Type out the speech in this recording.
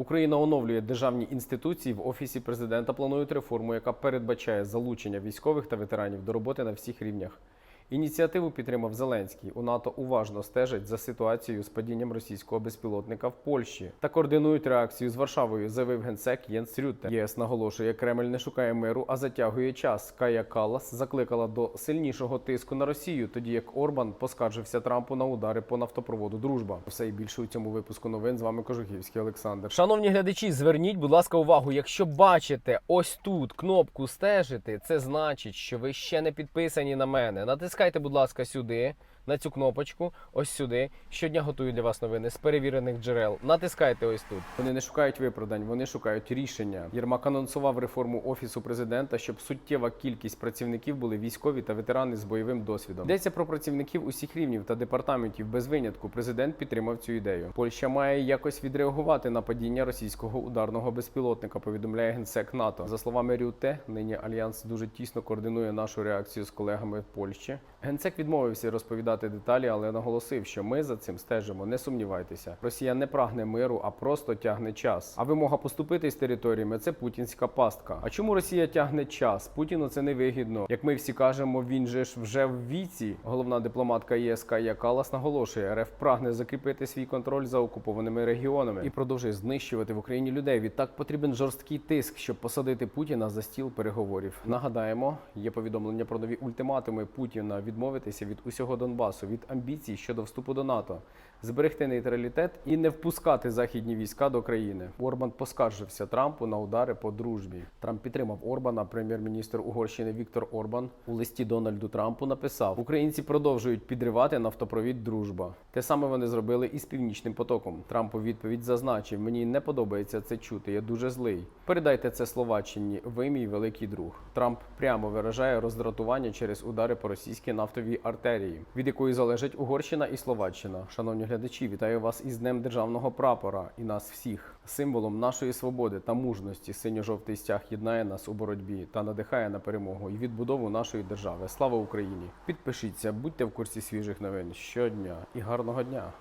Україна оновлює державні інституції. В офісі президента планують реформу, яка передбачає залучення військових та ветеранів до роботи на всіх рівнях. Ініціативу підтримав Зеленський. У НАТО уважно стежать за ситуацією з падінням російського безпілотника в Польщі та координують реакцію з Варшавою, заявив генсек Єнс Рютте. ЄС наголошує, Кремль не шукає миру, а затягує час. Кая Каллас закликала до сильнішого тиску на Росію, тоді як Орбан поскаржився Трампу на удари по нафтопроводу Дружба. Все і більше у цьому випуску новин з вами Кожухівський Олександр. Шановні глядачі, зверніть, будь ласка, увагу. Якщо бачите ось тут кнопку стежити, це значить, що ви ще не підписані на мене. Натискайте, будь ласка, сюди. На цю кнопочку, ось сюди. Щодня готую для вас новини з перевірених джерел. Натискайте ось тут. Вони не шукають виправдань, вони шукають рішення. Єрмак анонсував реформу офісу президента, щоб суттєва кількість працівників були військові та ветерани з бойовим досвідом. Йдеться про працівників усіх рівнів та департаментів без винятку. Президент підтримав цю ідею. Польща має якось відреагувати на падіння російського ударного безпілотника. Повідомляє генсек НАТО. За словами Рюте, нині альянс дуже тісно координує нашу реакцію з колегами Польщі. Генсек відмовився розповідати деталі, але наголосив, що ми за цим стежимо. Не сумнівайтеся. Росія не прагне миру, а просто тягне час. А вимога поступити з територіями це путінська пастка. А чому Росія тягне час? Путіну це не вигідно. Як ми всі кажемо, він же ж вже в віці. Головна дипломатка ЄС Кая Калас наголошує, РФ прагне закріпити свій контроль за окупованими регіонами і продовжує знищувати в Україні людей. Відтак потрібен жорсткий тиск, щоб посадити Путіна за стіл переговорів. Нагадаємо, є повідомлення про нові ультиматуми Путіна відмовитися від усього Донбасу, від амбіцій щодо вступу до НАТО, зберегти нейтралітет і не впускати західні війська до країни. Орбан поскаржився Трампу на удари по дружбі. Трамп підтримав Орбана. Прем'єр-міністр Угорщини Віктор Орбан у листі Дональду Трампу написав: Українці продовжують підривати нафтопровід Дружба. Те саме вони зробили і з північним потоком. Трамп у відповідь зазначив: Мені не подобається це чути. Я дуже злий. Передайте це Словаччині. Ви мій великий друг. Трамп прямо виражає роздратування через удари по російській нафтовій артерії, від якої залежить Угорщина і Словаччина. Шановні глядачі, вітаю вас із Днем державного прапора і нас всіх. Символом нашої свободи та мужності синьо-жовтий стяг єднає нас у боротьбі та надихає на перемогу і відбудову нашої держави. Слава Україні! Підпишіться, будьте в курсі свіжих новин щодня і гарного дня!